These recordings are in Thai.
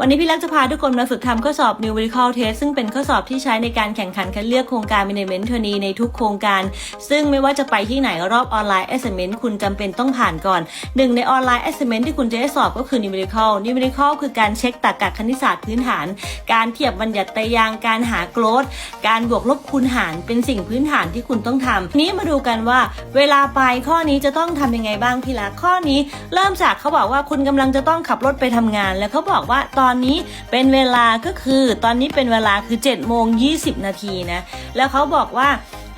วันนี้พี่ลักษณ์จะพาทุกคนมาฝึกทำข้อสอบ numerical test ซึ่งเป็นข้อสอบที่ใช้ในการแข่งขันคัดเลือกโครงการ management trainee ในทุกโครงการ ซึ่งไม่ว่าจะไปที่ไหนรอบออนไลน์ assessment คุณจำเป็นต้องผ่านก่อน หนึ่งในออนไลน์ assessment ที่คุณจะได้สอบก็คือ numerical numerical คือการเช็คตรรกะคณิตศาสตร์พื้นฐาน การเทียบบัญญัติตรางการหาโกรธการบวกลบคูณหารเป็นสิ่งพื้นฐานที่คุณต้องทำนี้มาดูกันว่า เวลาไปข้อนี้จะต้องทำยังไงบ้างพี่ละข้อนี้ เริ่มจากเขาบอกว่าคุณกำลังจะต้องขับรถไปทำงาน แล้วเขาบอกว่าตอนนี้เป็นเวลาก็คือตอนนี้เป็นเวลาคือ7จ็ดโมงยีนาทีนะแล้วเขาบอกว่า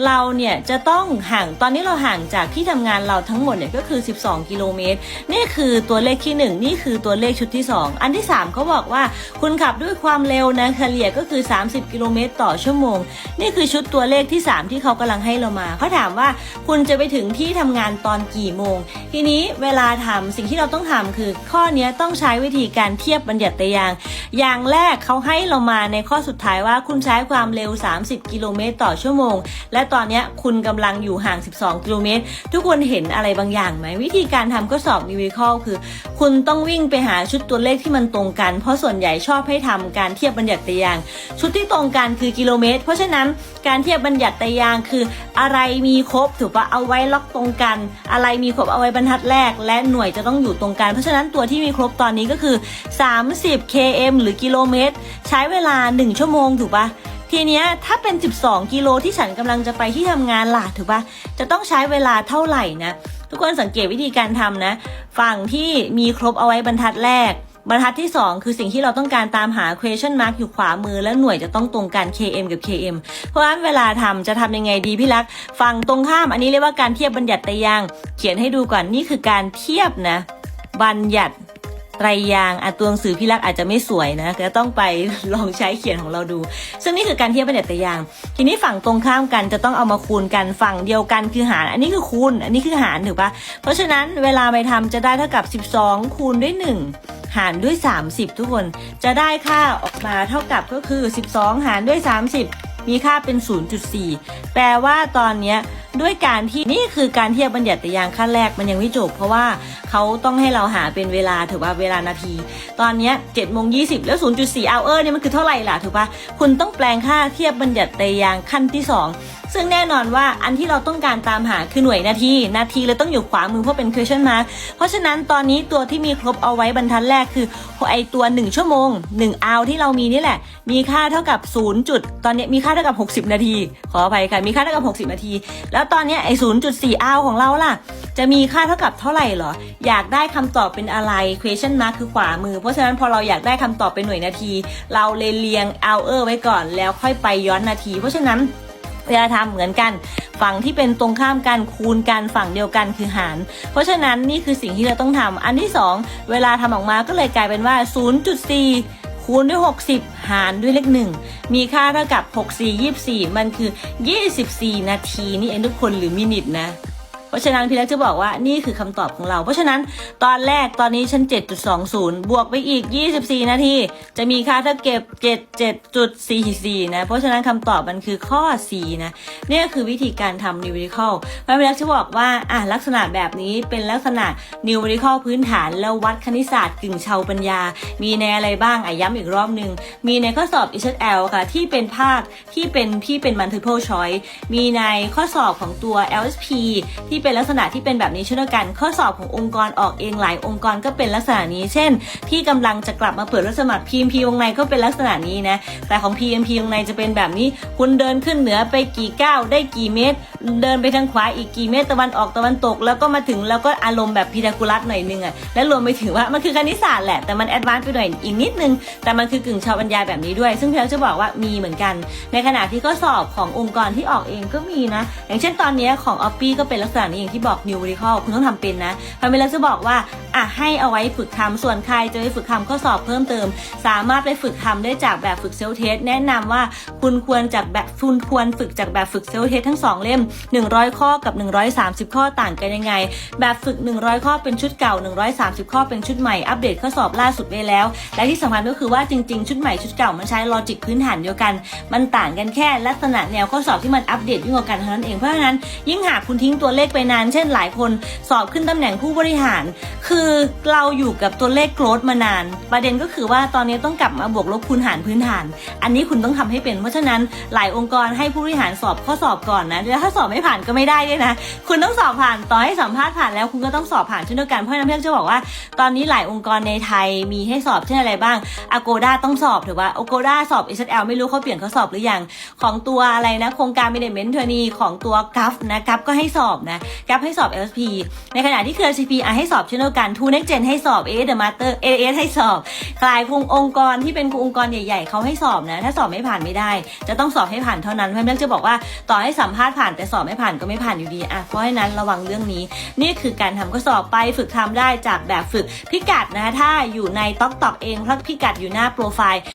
เราเนี่ยจะต้องห่างตอนนี้เราห่างจากที่ทำงานเราทั้งหมดเนี่ยก็คือ 12 กิโลเมตร นี่คือตัวเลขที่ 1 นี่คือตัวเลขชุดที่ 2 อันที่3เขาบอกว่าคุณขับด้วยความเร็วนะเฉลี่ยก็คือ 30 กิโลเมตรต่อชั่วโมง นี่คือชุดตัวเลขที่ 3 ที่เขากำลังให้เรามาเขาถามว่าคุณจะไปถึงที่ทำงานตอนกี่โมง ทีนี้เวลาทำสิ่งที่เราต้องทำคือข้อนี้ต้องใช้วิธีการเทียบบัญญัติยาง อย่างแรกเขาให้เรามาในข้อสุดท้ายว่าคุณใช้ความเร็ว 30 กิโลเมตรต่อชั่วโมง และตอนนี้คุณกำลังอยู่ห่าง 12 กิโลเมตร ทุกคนเห็นอะไรบางอย่างไหม วิธีการทำข้อสอบ numerical คือ คุณต้องวิ่งไปหาชุดตัวเลขที่มันตรงกัน เพราะส่วนใหญ่ชอบให้ทำการเทียบบัญญัติยาง ชุดที่ตรงกันคือกิโลเมตร เพราะฉะนั้นการเทียบบัญญัติยางคือ อะไรมีครบถูกปะเอาไว้ล็อกตรงกัน อะไรมีครบเอาไว้บรรทัดแรก และหน่วยจะต้องอยู่ตรงกัน เพราะฉะนั้นตัวที่มีครบตอนนี้ก็คือ 30 km หรือกิโลเมตร ใช้เวลา 1 ชั่วโมงถูกปะ ทีเนี้ยถ้าเป็น 12 กิโลที่ฉันกำลังจะไปที่ทำงานล่ะถูกปะจะต้องใช้เวลาเท่าไหร่นะ ทุกคนสังเกตวิธีการทำนะ ฝั่งที่มีครบเอาไว้บรรทัดแรก บรรทัดที่ 2 คือสิ่งที่เราต้องการตามหา question mark อยู่ขวามือและหน่วยจะต้องตรงกัน km กับ km เพราะฉะนั้นเวลาทำจะทำยังไงดีพี่ลักษ์ฝั่งตรงข้ามอันนี้เรียกว่าการเทียบบัญญัติตรยาง เขียนให้ดูก่อนนี่คือการเทียบนะ บัญญัติ ไตรยางค์อะตัวหนังสือพี่รักอาจจะไม่สวยนะก็ต้องไปลองใช้เขียนของเราดู ซึ่งนี่คือการเทียบบัญญัติไตรยางค์ทีนี้ฝั่งตรงข้ามกันจะต้องเอามาคูณกันฝั่งเดียวกันคือหาร อันนี้คือคูณ อันนี้คือหารถูกปะเพราะฉะนั้นเวลาไปทำจะได้เท่ากับ 12 คูณด้วย 1 หารด้วย 30 ทุกคนจะได้ค่าออกมาเท่ากับก็คือ 12 หารด้วย 30 มีค่าเป็น 0.4 แปลว่าตอนเนี้ย ด้วยการที่นี่คือการเทียบบัญญัติยางขั้นแรกมันยังไม่จบ เพราะว่าเขาต้องให้เราหาเป็นเวลาถือว่าเวลานาที ตอนนี้ย7โมง20แล้ว 0.4 hour เนี่ยมันคือเท่าไหร่ล่ะถูกปะคุณต้องแปลงค่าเทียบบัญญัติยางขั้นที่ 2 ซึ่งแน่นอนว่าอันที่เราต้องการตามหาคือหน่วยนาที นาทีเลยต้องอยู่ขวามือเพราะเป็น question mark เพราะฉะนั้นตอนนี้ตัวที่มีครบเอาไว้บรรทัดแรกคือไอตัว 1 ชั่วโมง1 hour ที่เรามีนี่แหละ มีค่าเท่ากับ0จุดตอนนี้มีค่าเท่ากับ 60 นาที ขออภัยค่ะมีค่าเท่ากับ 60 นาที แล้วตอนนี้ไอ้ศูนยไอ0.4 hour ของเราล่ะ จะมีค่าเท่ากับเท่าไหร่เหรอ อยากได้คำตอบเป็นอะไร question mark คือขวามือ เพราะฉะนั้นพอเราอยากได้คำตอบเป็นหน่วยนาที เราเลยเรียง hour ไว้ก่อน แล้วค่อยไปย้อนนาที เพราะฉะนั้นเวลาทำเหมือนกัน ฝั่งที่เป็นตรงข้ามกันคูณกันฝั่งเดียวกันคือหาร เพราะฉะนั้นนี่คือสิ่งที่เราต้องทำอันที่ 2 เวลาทำออกมาก็เลยกลายเป็นว่า 0.4 คูณด้วย 60 หารด้วยเลขหนึ่งมีค่าเท่ากับ 64 24 มันคือ 24 นาทีนี่เองทุกคนหรือมินิทนะ ราะฉะนั้นพี่เล็กจะบอกว่านี่คือคำตอบของเรา เพราะฉะนั้นตอนแรกตอนนี้ฉัน 7.20 บวกไปอีก 24 นาที จะมีค่าเท่าเก็บ 77.44 นะ เพราะฉะนั้นคำตอบมันคือข้อ C นะเนี่ยคือวิธีการทำ numerical เพราะพี่เล็กจะบอกว่าอะลักษณะแบบนี้เป็นลักษณะ numerical พื้นฐานแล้ววัดคณิตศาสตร์กึ่งชาวปัญญา มีในอะไรบ้างอะย้ำอีกรอบหนึ่งมีในข้อสอบ HL ค่ะที่เป็นภาคที่เป็นที่เป็น multiple choice มีในข้อสอบของตัว LSP ที่เป็นลักษณะที่เป็นแบบนี้เช่นเดียวกัน ข้อสอบขององค์กรออกเองหลายองค์กรก็เป็นลักษณะนี้ เช่น ที่กำลังจะกลับมาเปิดรับสมัคร PMP วงในก็เป็นลักษณะนี้นะแต่ของ PMP วงในจะเป็นแบบนี้ คุณเดินขึ้นเหนือไปกี่ก้าวได้กี่เมตร เดินไปทางขวาอีกกี่เมตรตะวันออกตะวันตก แล้วก็มาถึงแล้วก็อารมณ์แบบพีทาโกรัสหน่อยนึงอะและรวมไปถึงว่ามันคือคณิตศาสตร์แหละแต่มันแอดวานซ์ไปหน่อยอีกนิดนึง แต่มันคือกึ่งชาวปัญญาแบบนี้ด้วย ซึ่งพี่เราจะบอกว่ามีเหมือนกัน ในขณะที่ข้อสอบขององค์กรที่ออกเองก็มีนะ อย่างเช่นตอนนี้ของออปปี้ก็เป็นลักษณะนี้อย่างที่บอก numerical คุณต้องทำเป็นนะพาเมล่าจะบอกว่าอะให้เอาไว้ฝึกทำส่วนใครจะไปฝึกทำข้อสอบเพิ่มเติม สามารถไปฝึกทำได้จากแบบฝึกเซลเทสแนะนำว่าคุณควรจากแบบคุณควรฝึกจากแบบฝึกเซลเทสทั้งสองเล่ม100 ข้อกับ 130 ข้อต่างกันยังไง แบบฝึก 100 ข้อเป็นชุดเก่า 130 ข้อเป็นชุดใหม่อัปเดตข้อสอบล่าสุดไปแล้ว และที่สำคัญก็คือว่าจริงๆ ชุดใหม่ชุดเก่ามันใช้ลอจิกพื้นฐานเดียวกัน มันต่างกันแค่ลักษณะแนวข้อสอบที่มันอัปเดตยิ่งกว่ากันเท่านั้นเองเพราะฉะนั้นยิ่งหากคุณทิ้งตัวเลขไปนาน เช่นหลายคนสอบขึ้นตำแหน่งผู้บริหาร คือเราอยู่กับตัวเลขโกรธมานาน ประเด็นก็คือว่าตอนนี้ต้องกลับมาบวกลบคูณหารพื้นฐาน อันนี้คุณต้องทำให้เป็นเพราะฉะนั้นหลายองค์กรให้ผู้บริหารสอบข้อสอบก่อนนะแล้วถ้าสอบไม่ผ่านก็ไม่ได้ด้วยนะ คุณต้องสอบผ่านต่อให้สัมภาษณ์ผ่านแล้วคุณก็ต้องสอบผ่านเช่นเดียวกันเพราะนั้นเพื่อนจะบอกว่าตอนนี้หลายองค์กรในไทยมีให้สอบเช่นอะไรบ้าง Agoda ต้องสอบถือว่า Agoda สอบ SL ไม่รู้เขาเปลี่ยนเขาสอบหรือยังของตัวอะไรนะ โครงการ Management t r a i n e ของตัว GAF นะ GAF ก็ให้สอบนะ GAF ให้สอบ LSP ในขณะที่เครือ CP อะให้สอบเช่นเดียวกัน Two Next Gen ให้สอบ A The Master AS ให้สอบกลายพงองค์กรที่เป็นองค์กรใหญ่ ๆเขาให้สอบนะ ถ้าสอบไม่ผ่านไม่ได้ จะต้องสอบให้ผ่านเท่านั้นเพื่อนจะบอกว่าต่อให้สัมภาษณ์ผ่านแต่สอบไม่ผ่านก็ไม่ผ่านอยู่ดีอะเพราะฉะนั้นระวังเรื่องนี้ นี่คือการทำข้อสอบไปฝึกทำได้จากแบบฝึกพิกัดนะถ้าอยู่ในต๊อกตอกเองถ้าพิกัดอยู่หน้าโปรไฟล์